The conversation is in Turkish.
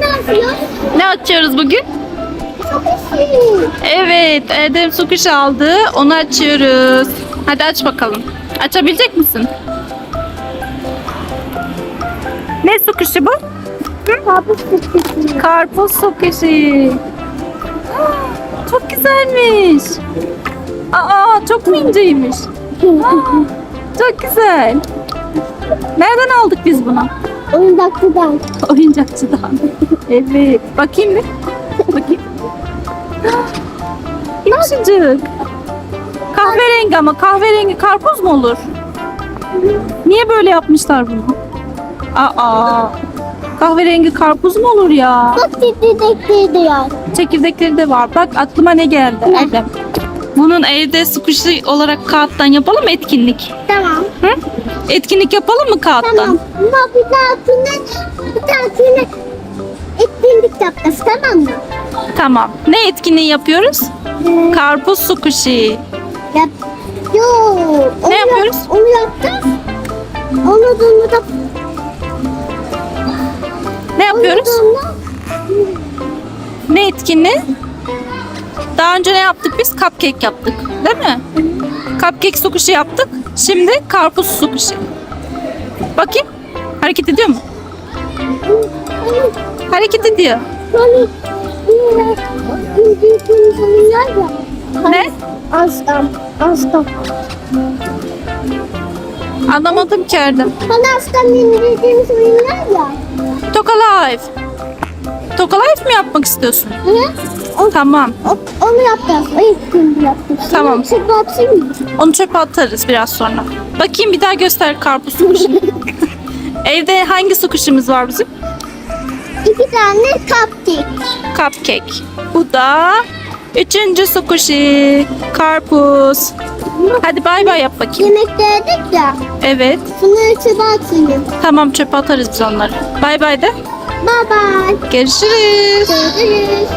Ne yapıyoruz? Ne açıyoruz bugün? İyi. Evet, Erdem su kuşu aldı. Onu açıyoruz. Hadi aç bakalım. Açabilecek misin? Ne su kuşu bu? Tutuyor. Karpuz su kuşu. Çok güzelmiş. Aa, çok mu inceymiş? Çok güzel. Nereden aldık biz bunu? Oyuncakçıdan. Oyuncakçıdan. evet. Bakayım bir. Bakayım. Yumuşacık. Kahverengi ama kahverengi karpuz mu olur? Niye böyle yapmışlar bunu? Aa. Kahverengi karpuz mu olur ya? Çok titriyecekti diyor. Çekirdekleri de var. Bak aklıma ne geldi Ne? Erdem. Bunun evde sıkışlı olarak kağıttan yapalım mı etkinlik? Tamam. Hı? Etkinlik yapalım mı kağıttan? Tamam. Ama bir dahakine, bir dahakine etkinlik yapacağız tamam mı? Tamam. Ne etkinliği yapıyoruz? Ee, Karpuz su kuşu. yap. Yo. onu Ne yap- yapıyoruz? Onu yapacağız. Onu da onu da Ne yapıyoruz? onu da- Ne etkinliği? Daha önce ne yaptık biz? Cupcake yaptık. Değil mi? Cupcake su kuşu yaptık. Şimdi karpuz su kuşu. Bakayım. Hareket ediyor mu? Hareket ediyor. Ne? Aslan, aslan. Anlamadım ki Erdem. Hani aslan bildiğimiz oyunlar ya. Toka Life. Toka Life mi yapmak istiyorsun? Hı? Tamam. o, onu yapacağız. O etkinliği yapacağız. Tamam. Şimdi atayım mı? Onu çöpe atarız biraz sonra. Bakayım bir daha göster karpuz su kuşu. Evde hangi su kuşumuz var bizim? İki tane cupcake. Cupcake. Bu da üçüncü su kuşu. Karpuz. Hadi bay bay yap bakayım. Yemek yedik ya. Evet. Şunu çöpe atayım. Tamam çöpe atarız biz onları. Bay bay de. Bye bye. Görüşürüz. Görüşürüz.